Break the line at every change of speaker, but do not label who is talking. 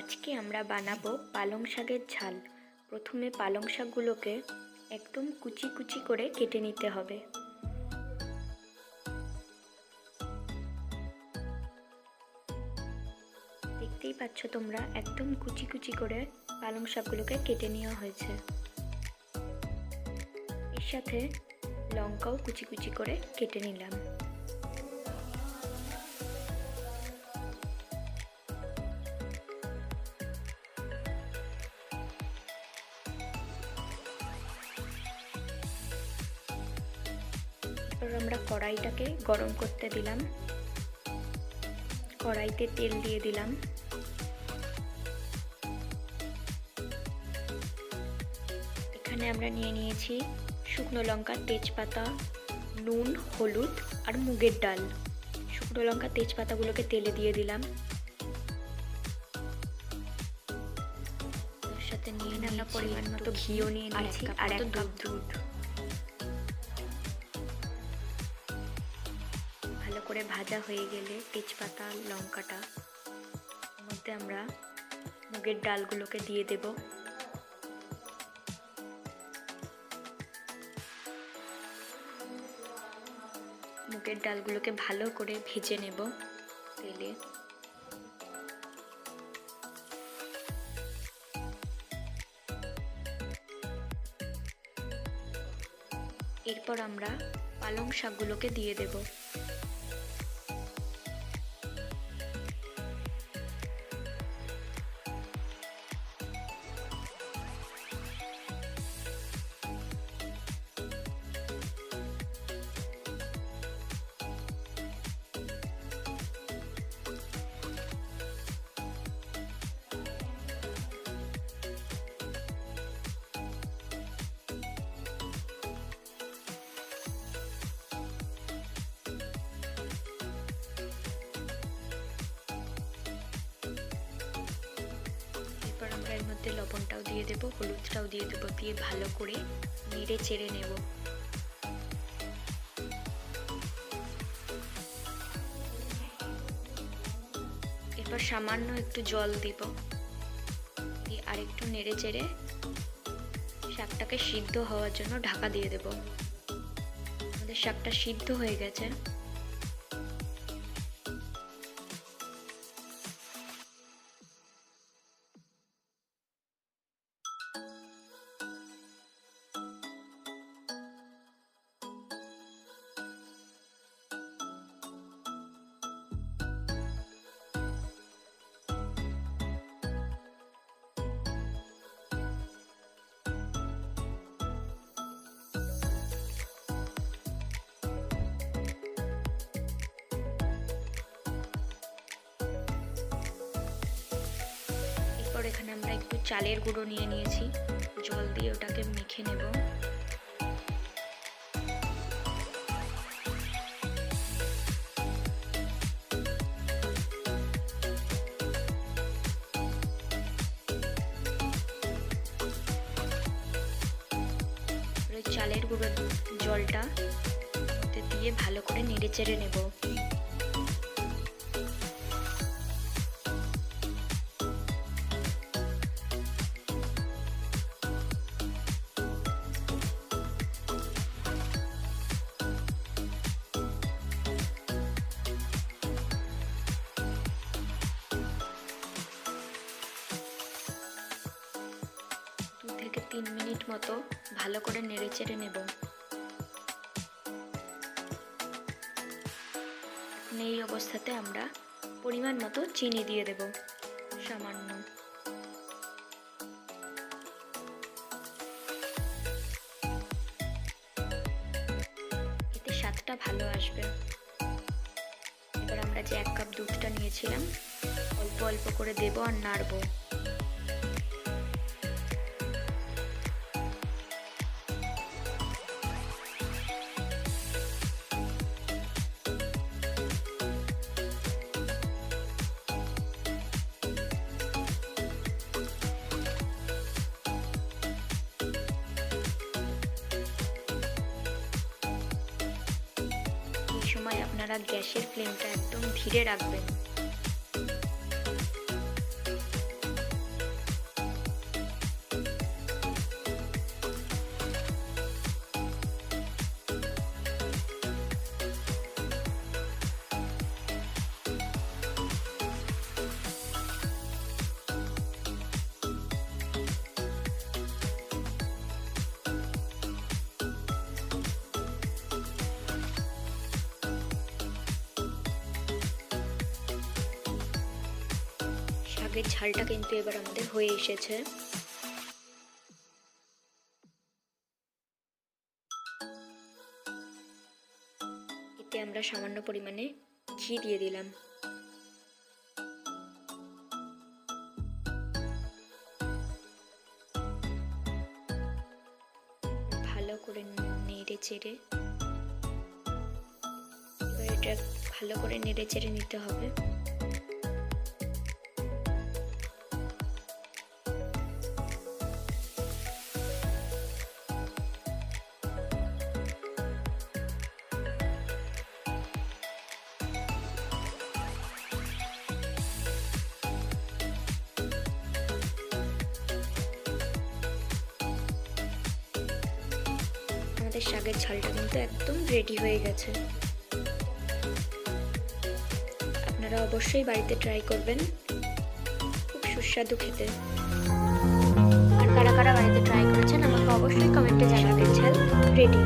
আজকে আমরা বানাবো পালং শাকের ঝাল। প্রথমে পালং শাকগুলোকে একদম কুচি কুচি করে কেটে নিতে হবে। দেখতেই পাচ্ছ তোমরা, একদম কুচি কুচি করে পালং শাকগুলোকে কেটে নেওয়া হয়েছে। এর সাথে লঙ্কাও কুচি কুচি করে কেটে নিলাম। আমরা কড়াইটাকে গরম করতে দিলাম। কড়াইতে তেল দিয়ে দিলাম। এখানে আমরা নিয়ে নিয়েছি শুকনো লঙ্কা তেজপাতা নুন হলুদ আর মুগের ডাল। শুকনো লঙ্কা তেজপাতাগুলোকে তেলে দিয়ে দিলাম। সাথে নিয়ে আমরা পরিমাণ মতো ঘিও নিয়ে নিয়েছি আর এক কাপ দুধ। করে ভাজা হয়ে গেলে তেজপাতা, লঙ্কাটা। মধ্যে আমরা মুগের ডালগুলোকে দিয়ে দেব। মুগের ডালগুলোকে ভালো করে ভেজে নেব তেলে। এরপর আমরা পালং শাকগুলোকে দিয়ে দেবো। মধ্যে লবণটাও দিয়ে দেবো, হলুদটাও দিয়ে দেবো, দিয়ে ভালো করে নেড়ে চেড়ে নেব। এরপর সামান্য একটু জল দিব। দিয়ে আরেকটু নেড়ে চেড়ে শাকটাকে সিদ্ধ হওয়ার জন্য ঢাকা দিয়ে দেব। আমাদের শাকটা সিদ্ধ হয়ে গেছে। আমরা একটু চালের গুঁড়ো নিয়ে নিয়েছি। জল দিয়ে ওটাকে মেখে নেব। চালের গুঁড়ো জলটা দিয়ে ভালো করে নেড়ে চেড়ে নেব। থেকে তিন মিনিট মতো ভালো করে নেড়ে চেড়ে নেব। এই অবস্থাতে আমরা পরিমাণ মতো চিনি দিয়ে দেব, সামান্য। এতে স্বাদটা ভালো আসবে। এবার আমরা যে এক কাপ দুধটা নিয়েছিলাম, অল্প অল্প করে দেব আর নাড়বো। সময় আপনারা গ্যাসের ফ্লেমটা একদম ধীরে রাখবেন। শাকের ঝালটা কিন্তু এবার আমাদের হয়ে এসেছে। এতে আমরা সামান্য পরিমাণে ঘি দিয়ে দিলাম। ভালো করে নেড়ে চেড়ে। এটা ভালো করে নেড়ে চেড়ে নিতে হবে। আমাদের শাকের ঝালটা কিন্তু একদম রেডি হয়ে গেছে। আপনারা অবশ্যই বাড়িতে ট্রাই করবেন। খুব সুস্বাদু খেতে। আর কারা কারা বাড়িতে ট্রাই করেছেন, আমাকে অবশ্যই কমেন্টে জানাবেন। ঝাল রেডি